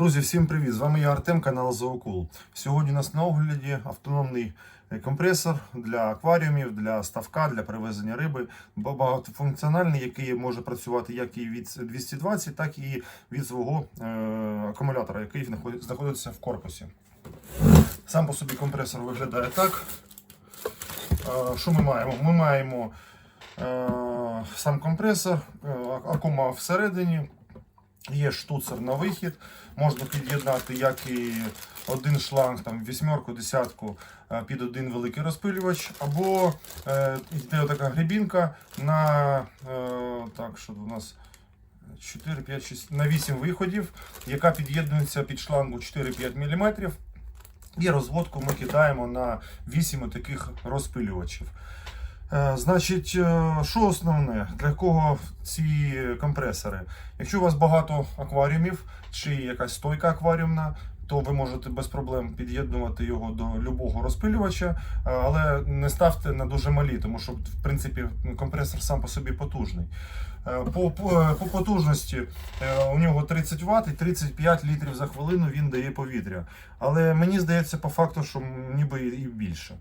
Друзі, всім привіт! З вами я Артем, канал Зоокул. Сьогодні у нас на огляді автономний е, компресор для акваріумів, для ставка, для перевезення риби. Ба- Багатофункціональний, який може працювати як і від 220, так і від свого е, акумулятора, який знаходиться в корпусі. Сам по собі компресор виглядає так. Е, Що ми маємо? Ми маємо е, сам компресор, е, акума всередині. Є штуцер на вихід, можна під'єднати як і один шланг, там вісьмерку, десятку е, під один великий розпилювач, або е, йде така грібінка на е, так, що у нас 4, 5, 6, на 8 виходів, яка під'єднується під шлангу 4-5 мм. І розводку ми кидаємо на 8 таких розпилювачів. Е, Значить, е, що основне, для кого ці компресори? Якщо у вас багато акваріумів чи якась стойка акваріумна, то ви можете без проблем під'єднувати його до любого розпилювача, е, але не ставте на дуже малі, тому що в принципі компресор сам по собі потужний. По, по, по потужності у нього 30 Вт і 35 літрів за хвилину він дає повітря. Але мені здається по факту, що ніби і більше.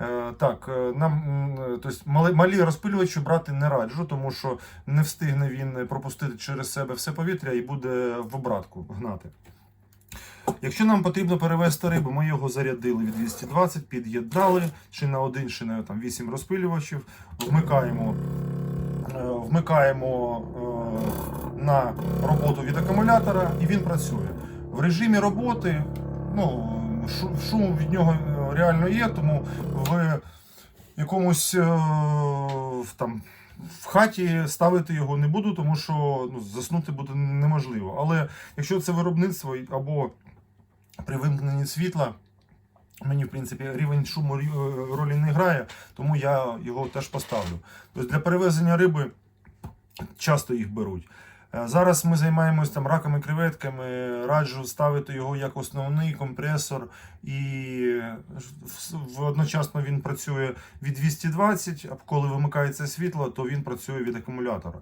Е, Так, е, нам тобто, мали, малі розпилювачі брати не раджу, тому що не встигне він пропустити через себе все повітря і буде в обратку гнати. Якщо нам потрібно перевести рибу, ми його зарядили від 220, під'єднали чи на один, чи на там, 8 розпилювачів, вмикаємо, е, вмикаємо на роботу від акумулятора і він працює. В режимі роботи ну, шум від нього е, реально є, тому якомусь е, в, там, в хаті ставити його не буду, тому що ну, заснути буде неможливо. Але якщо це виробництво або при вимкненні світла, мені в принципі рівень шуму е, ролі не грає, тому я його теж поставлю. Тобто для перевезення риби часто їх беруть. Е, Зараз ми займаємось там раками, креветками, раджу ставити його як основний компресор, і в- одночасно він працює від 220, а коли вимикається світло, то він працює від акумулятора.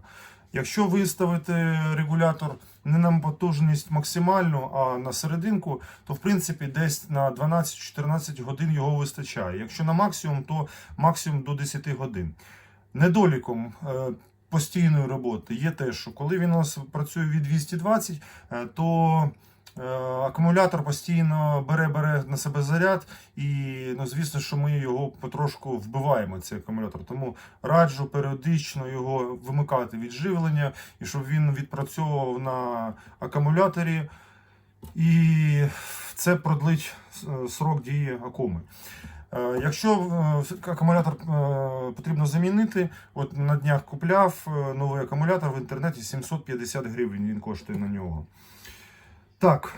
Якщо виставити регулятор не на потужність максимальну, а на серединку, то в принципі десь на 12-14 годин його вистачає. Якщо на максимум, то максимум до 10 годин. Недоліком е, постійної роботи є те, що коли він у нас працює від 220, е, то е, акумулятор постійно бере бере на себе заряд, і ну, звісно, що ми його потрошку вбиваємо, цей акумулятор. Тому раджу періодично його вимикати від живлення, і щоб він відпрацьовував на акумуляторі. І це продлить е, срок дії акуми. Е, Якщо е, акумулятор е, потрібно замінити, от на днях купляв новий акумулятор в інтернеті 750 гривень він коштує на нього. Так,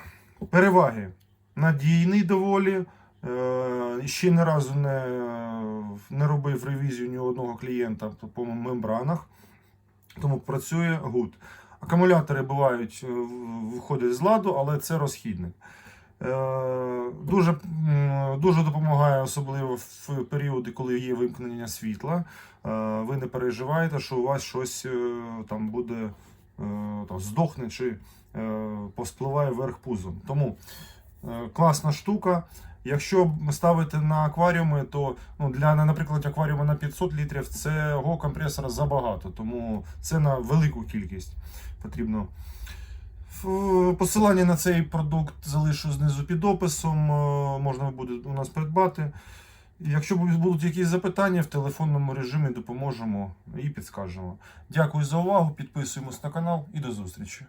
переваги. Надійний доволі. Ще ні разу не, не робив ревізію ні одного клієнта по мембранах, тому працює гуд. Акумулятори бувають, виходять з ладу, але це розхідник. Е, Дуже, дуже допомагає, особливо в періоди, коли є вимкнення світла. Е, Ви не переживаєте, що у вас щось е, там буде там, здохне чи повспливає вверх пузом. Тому класна штука. Якщо ставити на акваріуми, то ну, для, наприклад, акваріуму на 500 літрів цього компресора забагато, тому це на велику кількість потрібно. Ф- Посилання на цей продукт залишу знизу під описом. е, Можна буде у нас придбати. Якщо будуть якісь запитання, в телефонному режимі допоможемо і підскажемо. Дякую за увагу, підписуємось на канал і до зустрічі.